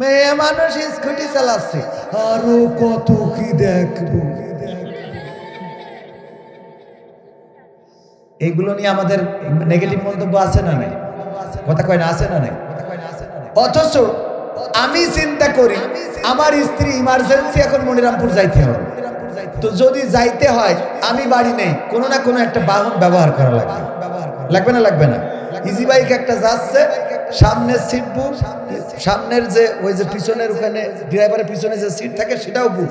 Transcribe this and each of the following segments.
মেয়ে মানুষ স্কুটি চালাচ্ছে। আরও কত কি দেখব? এইগুলো নিয়ে আমাদের নেগেটিভ মন্তব্য আছে না নাই? কথা কয় না আছে না নাই? অথচ আমি চিন্তা করি, আমার স্ত্রী ইমার্জেন্সি এখন মনিরামপুর যাইতে হবে। তো যদি যাইতে হয়, আমি বাড়ি নেই, কোনো না কোনো একটা বাহন ব্যবহার করা লাগবে। লাগবে না লাগবে না। ইজি বাইক একটা যাচ্ছে সামনের সিট বুক সামনের যে ওই যে পিছনের ওখানে ড্রাইভারের পিছনে যে সিট থাকে সেটাও বুক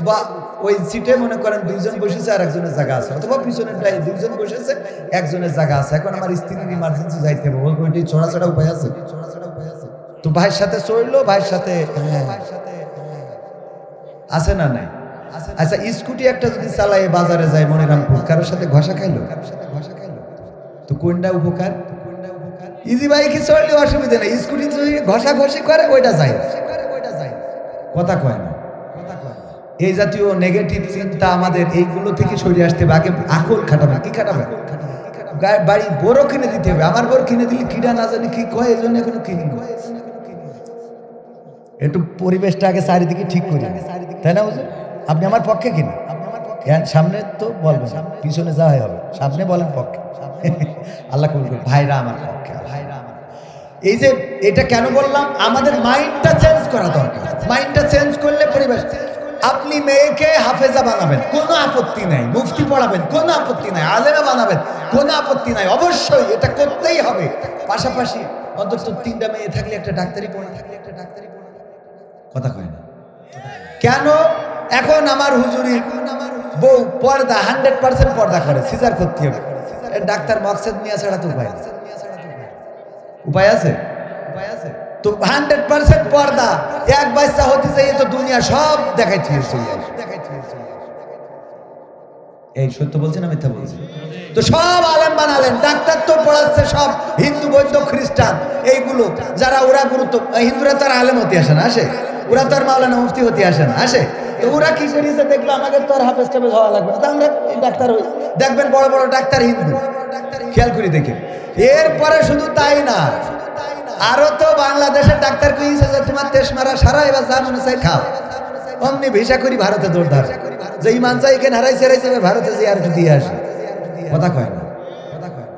বা ওই সিটে মনে করেন দুইজন বসেছে আর একজনের জায়গা আছে। অথবা পিছনের ড্রাই- দুইজন বসেছে, একজনের জায়গা আছে। এখন আমার স্ত্রীর ইমার্জেন্সি যাইতে হবে। ওই ওইটি ছড়া ছড়া উপায় আছে। তো ভাইয়ের সাথে চড়লো, ভাইয়ের সাথে হ্যাঁ। আছে না নাই? আচ্ছা স্কুটি একটা যদি চালায় বাজারে যায় মনিরামপুর, কারোর সাথে ঘষা খাইলো? তো কোনটা উপকার? ইজি বাইকে চড়লে অসুবিধা নেই। স্কুটি যদি ঘষা ঘষি করে, ওইটা যায়। কথা কয় না। এই জাতীয় নেগেটিভ চিন্তা আমাদের এইগুলো থেকে সরে আসতে হবে। আগে আকল খাটাবে, কি খাটাবে? বাড়ি বড় কিনে দিতে হবে। আমার বড় কিনে দিলে কিনা না জানি কি কয় এই জন্য এখনও কিনি। একটু পরিবেশটা আগে চারিদিকে ঠিক করি। তাই না আপনি আমার পক্ষে কিনে সামনে তো বলবেন পিছনে যা হয় হবে। সামনে বলেন পক্ষে। আল্লাহ কবুল। ভাইরা আমার পক্ষে ভাইরা আমার এই যে এটা কেন বললাম? আমাদের মাইন্ডটা চেঞ্জ করা দরকার। মাইন্ডটা চেঞ্জ করলে পরিবেশ। আপনি মেয়েকে হাফেজা বানাবেন, কোনো আপত্তি নাই। মুফতি পড়াবেন, কোনো আপত্তি নাই। আলেমা বানাবেন, কোনো আপত্তি নাই। অবশ্যই এটা করতেই হবে। পাশাপাশি অন্তত তিনটা মেয়ে থাকলে একটা ডাক্তারি পড়া থাকলে একটা ডাক্তারি পড়া। কথা কয় না। কেন? এখন আমার হুজুরি বউ পর্দা হান্ড্রেড পার্সেন্ট পর্দা করে, সিজার করতে হবে। ডাক্তার মকসেদ নিয়ে ছাড়া তো উপায় উপায় আছে উপায় আছে? তো হান্ড্রেড পার্সেন্ট পর্দা, এক বাচ্চা হতে চাই তো দুনিয়া সব এই সত্য না মিথ্যা তো সব আলেম বানালেন, ডাক্তার তো পড়াচ্ছে সব, হিন্দু, বৌদ্ধ, খ্রিস্টান, এইগুলো। যারা ওরা গুরুত্ব হিন্দুরা তো আর আলেম হতে আসে না, আসে? ওরা তো আর মাওলানা মুফতি হতে আসে না, আসে? ওরা কি করিয়েছে দেখল আমাকে তো আর হাফেজ টাফেজ হওয়া লাগবে। তো আমরা ডাক্তার হই। দেখবেন বড় বড় ডাক্তার হিন্দু। খেয়াল করে দেখে এরপরে শুধু তাই না, আরও তো বাংলাদেশের ডাক্তার কইছে যে, তোমার তেস মারা সারা এবার যা মনে চাই খাও। অমনি ভিসা করি ভারতে দৌড় যে ইমান চাই এখানে হারাইছে হারাইছে ভারতে যে আর দিয়ে আসে। কথা কয় না।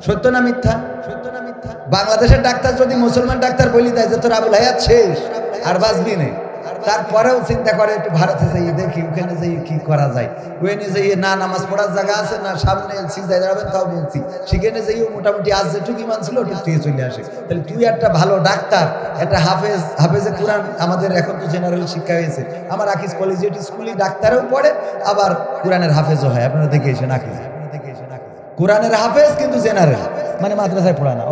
সত্য না মিথ্যা? সত্য না মিথ্যা বাংলাদেশের ডাক্তার যদি মুসলমান ডাক্তার বলি দেয় যে, তোর আবুল হায়াত শেষ, আর বাঁচবি নেই তারপরেও চিন্তা করে একটু ভারতে যাই দেখি, ওখানে যাই কি করা যায়। ওখানে যাই না নামাজ পড়ার জায়গা আছে, না সামনে সিজায় দাঁড়াবেন তাও বলছি। সেখানে যাইও মোটামুটি আজ যেটুকু ইমান ছিল, ওটুক চলে আসে। তাহলে তুই একটা ভালো ডাক্তার, একটা হাফেজ হাফেজে কোরআন আমাদের এখন তো জেনারেল শিক্ষা হয়েছে। আমার আকিস কলেজিয়েট স্কুলে ডাক্তারও পড়ে, আবার কোরআনের হাফেজও হয়। আপনারা দেখে এসে নাকি কোরআনের হাফেজ কিন্তু জেনারেল মানে মাদ্রাসায় পড়ায় না।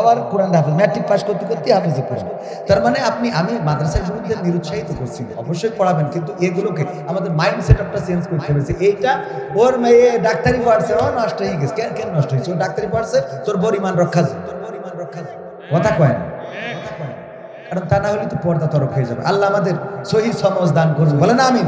আবার কোরআন হাফেজ, ম্যাট্রিক পাস করতে করতে হাফেজে পড়ান তার মানে আপনি, আমি মাদ্রাসার বিরুদ্ধে নিরুৎসাহিত করছি অবশ্যই পড়াবেন, কিন্তু এগুলোকে আমাদের মাইন্ড সেট আপটা চেঞ্জ করতে হবে এইটা ওর মেয়ে ডাক্তারি পড়ছে, ও নষ্ট হয়ে গেছে। কেন কেন নষ্ট হয়েছে? ও ডাক্তারি পড়ছে, তোর পরিমাণ রক্ষা তোর পরিমাণ রক্ষা কথা কয় না। কারণ তা না হলে তো পর্দা তরফ হয়ে যাবে। আল্লাহ আমাদের সহি সমাজ দান করবে বলে না আমি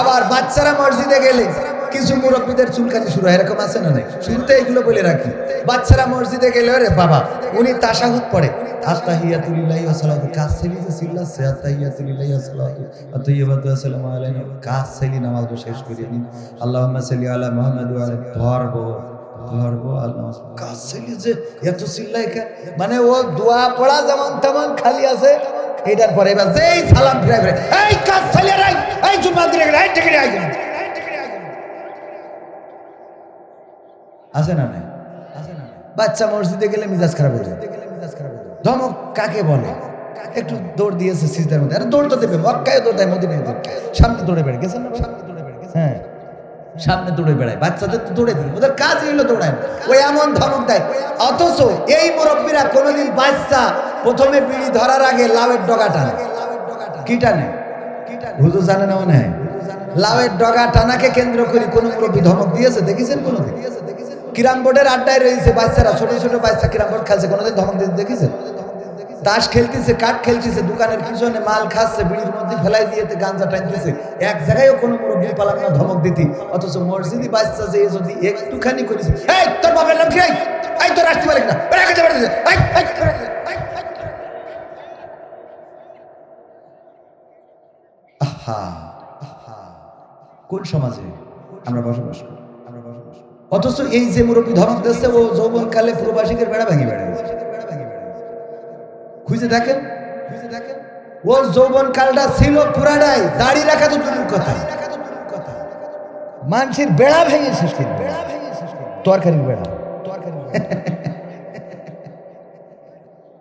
আবার বাচ্চারা মসজিদে গেলে কিছু মুরব্বীদের চুলকানি শুরু হয়, এরকম আছে না নাই? শুরুতে এগুলো বলে রাখি। বাচ্চারা মসজিদে গেলে রে বাবা, উনি তাশাহুদ পড়ে। মানে ও দোয়া পড়া যেমন তেমন খালি আছে। এটার পরে এবার যেই সালাম ফিরাই ফিরে এই কাজ রাই এই আছে না নাই? বাচ্চা মসজিদে গেলে মিজাজ খারাপ হয়ে যায়। ধমক কাকে বলে? একটু দৌড় দিয়েছে সিজদার মধ্যে। আরে দৌড় তো দেবে, মক্কায় দৌড় দেয়, মদিনায় দৌড় সামনে দৌড়ে বেড়ে গেছেন না? সামনে দৌড়ে বেড়ে গেছে হ্যাঁ। সামনে দৌড়ে বেড়ায়, বাচ্চাদের তো দৌড়ে দিল ওদের কাজই হলো দৌড়ায়। ওই এমন ধমক দেয়। অথচ এই মুরব্বীরা কোনোদিন বাচ্চা প্রথমে বিড়ি ধরার আগে লাউয়ের ডগা টানে। কি টানে? হুজুর জানে না মনে হয়? লাউয়ের ডগা টানাকে কেন্দ্র করে কোন মুরব্বী ধমক দিয়েছে? দেখেছেন কোনোদিন? কিরাম বোর্ডের আড্ডায় রয়েছে, বাচ্চারা, ছোট ছোট বাচ্চা কিরাম বোর্ড খেলছে, কোনোদিন ধমক দিতে দেখেছেন? তাস খেলতেছে, কাঠ খেলতেছে, দোকানের পিছনে মাল খাচ্ছে, বিড়ির মধ্যে ফেলাই দিয়ে গাঞ্জা টানতেছে। এক জায়গায়ও কোনো মুরব্বী পালাম না ধমক দিতি। অথচ মসজিদি বাচ্চা যে যদি একটুখানি করেছে এই, তোর বাবার কি? এই? তোর আসতে পারে না। কোন সমাজে আমরা বসবাস করি। অথচ এই যে মুরব্বী ধমক দিচ্ছে, ও যৌবনকালে প্রবাসীদের বেড়া ভাঙি বেড়ায় খুঁজে দেখেন? খুঁজে দেখেন ওর যৌবন কালটা ছিল পুরাটাই দাড়ি রাখা তো দূরের কথা। মানুষের বেড়া ভেঙে শেষ করবে তরকারির বেড়া।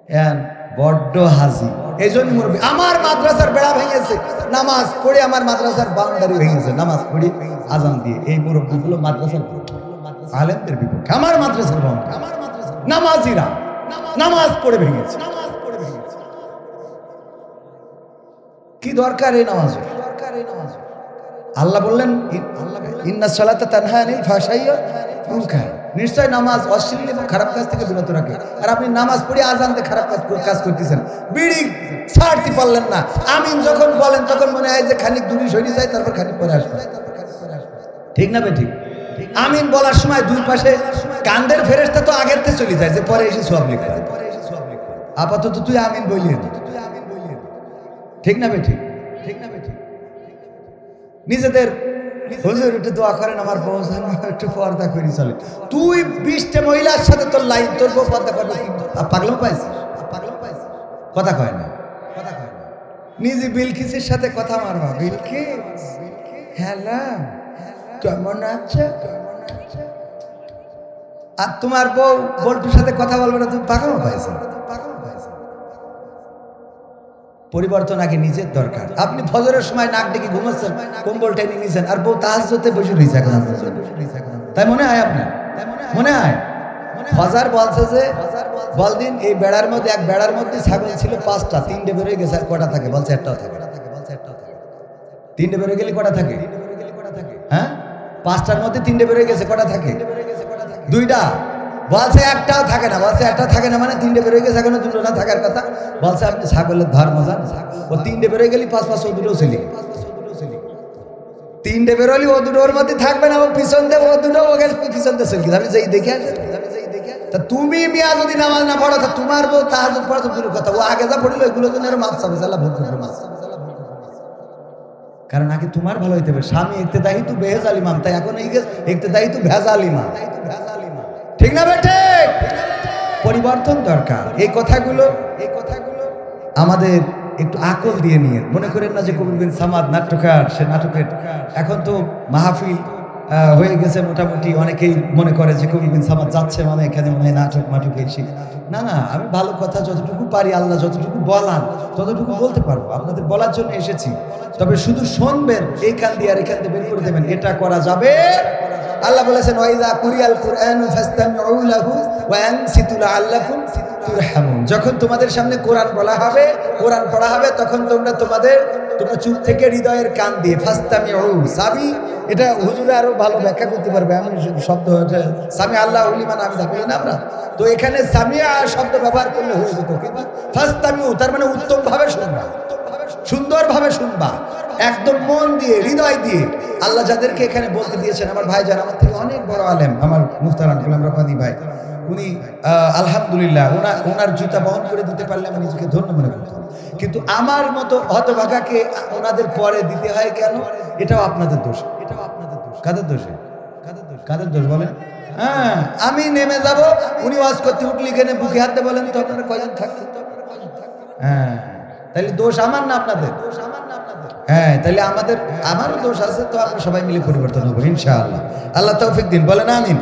হ্যাঁ বড্ড হাজি এই জন্য মুরব্বী, আমার মাদ্রাসার বেড়া ভেঙেছে। নামাজ পড়ে আমার মাদ্রাসার বাউন্ডারি ভেঙেছে। নামাজ পড়ি আজান দিয়ে। এই মুরব্বীগুলো মাদ্রাসার আলেমদের বিপক্ষে, আমার মাদ্রাসার বাউন্ডারি আমার মাদ্রাসার নামাজিরা, নামাজ পড়ে ভেঙেছে। নামাজ পড়ে ভেঙেছে কি দরকার এই নামাজ? দরকার এই নামাজ আল্লাহ বললেন আল্লাহ ইন্না তানহা ফাহশাইয়া নিশ্চয় নামাজ অশ্লীল এবং খারাপ কাজ থেকে বিরত রাখে। আর আপনি নামাজ পড়ে আজানতে খারাপ কাজ কাজ করতেছেন। বিড়ি ছাড়তে পারলেন না। আমিন যখন বলেন, তখন মনে হয় যে খানিক দূরে সরে যায়, তারপর খানিক পরে আসবে। ঠিক না বেঠিক আমিন বলার সময় দুই পাশে কান্দের ফেরেস্তা তো আগের থেকে চলে যায় যে পরে এসে সব লিখে আপাতত তুই আমিন বলিয়ে দে। ঠিক না বেঠিক ঠিক না বেঠিক নিজেদের হুজুর একটু দোয়া করেন, আমার বউ একটু পর্দা করি চলে। তুই বিশটা মহিলার সাথে তোর লাইন তোর বউ পর্দা করবে আর পাগলাম পাইছিস আর পাগলাম পাইছিস? কথা কয় না কথা কয় না। নিজে বিলকিসের সাথে কথা মারবা। বিলকিস? হ্যালো? কেমন আছে? আর তোমার বউ বল্টুর সাথে কথা বলবে না, তুমি পাকামো পাইছো পরিবর্তন আগে নিজের দরকার। আপনি ফজরের সময় নাক ডেকে ঘুমাচ্ছেন, কম্বল টেনে নিয়েছেন আর বউ তাহাজতে বসে রয়েছে এখন। তাই মনে হয় আপনার? মনে হয়? ফজার বলছে যে, বলদিন এই বেড়ার মধ্যে, এক বেড়ার মধ্যে ছাগল ছিল পাঁচটা, তিনটে বেরোয় গেছে আর কটা থাকে? বলছে একটাও থাকে। তিনটে বেরোয় গেলে কটা থাকে? হ্যাঁ? পাঁচটার মধ্যে তিনটে বেরোয় গেছে, কটা থাকে? দুইটা। বলছে একটাও থাকে না, বলছে একটা থাকে না মানে তিনটে বেরোয় গেছে, এখনও দুটো না থাকার কথা। বলছে আপনি ছাগলের ধর্ম জান ও তিনটে বেরোয় গেলি, পাঁচ পাঁচ, ও দুটো ছেলে। তিনটে বেরোলি, ও দুটো ওর মধ্যে থাকবে না, ও পিছন দিয়ে, ও দুটো ওকে পিছন দিয়ে চলকি আমি যেই দেখে তা তুমি মিয়া যদি নামাজ না পড়ো, তা তোমার বউ তাহাজ পড়ো তো দূরের কথা। ও আগে যা পড়িল, এগুলো জন্য মাপ চাবে চালা ভুল করবে মাপ কারণ আগে তোমার ভালো হইতে হবে। স্বামী একতে দায়ী তু বেহেজাল ইমাম, তাই এখন এই একতে দায়ী তু ভেজ আলিমা ঠিক না বেটে পরিবর্তন দরকার। এই কথাগুলো এই কথাগুলো আমাদের একটু আকল দিয়ে নিয়ে। মনে করেন না যে কবির সামাদ নাট্যকার, সে নাটকের এখন তো মাহফিল হয়ে গেছে মোটামুটি। অনেকেই মনে করে যে কবি বিন সামাদ যাচ্ছে মানে এখানে মনে নাটক মাটক এসে না না, আমি ভালো কথা যতটুকু পারি আল্লাহ যতটুকু বলান, ততটুকু বলতে পারব। আপনাদের বলার জন্য এসেছি। তবে শুধু শুনবেন এই কান দিয়ে আর এখান দিয়ে বের করে দেবেন। এটা করা যাবে আল্লাহ বলেছেন, ওয়াইদা কুরিয়াল কুরআন ফাসতামিউ লাহু ওয়া আনসিতু লাআল্লাকুম তুরহামুন। যখন তোমাদের সামনে কোরআন বলা হবে, কোরআন পড়া হবে, তখন তোমরা তোমাদের, তোমরা চুপ থেকে হৃদয়ের কান দিয়ে ফাসতামিউ সাবি, এটা হুজুরে আরও ভালো ব্যাখ্যা করতে পারবে। আমি শব্দ সামি আল্লাহ উলিমান আমি জানি না আমরা। তো এখানে সামিয়া শব্দ ব্যবহার করলে হয়ে যেত, কিন্তু ফাসতামিউ তার মানে উত্তম ভাবে শুনবা, সুন্দরভাবে শুনবা। একদম মন দিয়ে, হৃদয় দিয়ে আল্লাহ যাদেরকে এখানে বলতে দিয়েছেন, আমার ভাই যান আমার থেকে অনেক বড় আলেম, আমার মুফতারাম গোলাম রফানি ভাই, উনি আলহামদুলিল্লাহ ওনার ওনার জুতা বহন করে দিতে পারলে আমি নিজেকে ধন্য মনে করতাম। কিন্তু আমার মতো হতভাগাকে ওনাদের পরে দিতে হয় কেন? এটাও আপনাদের দোষ। এটাও আপনাদের দোষ। কাদের দোষে কাদের দোষ কাদের দোষ বলেন? হ্যাঁ আমি নেমে যাব, উনি ওয়াজ করতে উঠলি এখানে বুকে হাতে বলেন, তো আপনারা কয়জন থাকতেন হ্যাঁ তাহলে দোষ আমার না আপনাদের? হ্যাঁ তাহলে আমাদের আমারও দোষ আছে, তো আমরা সবাই মিলে পরিবর্তন হব, ইনশাআল্লাহ। আল্লাহ তৌফিক দিন, বলেন আমিন।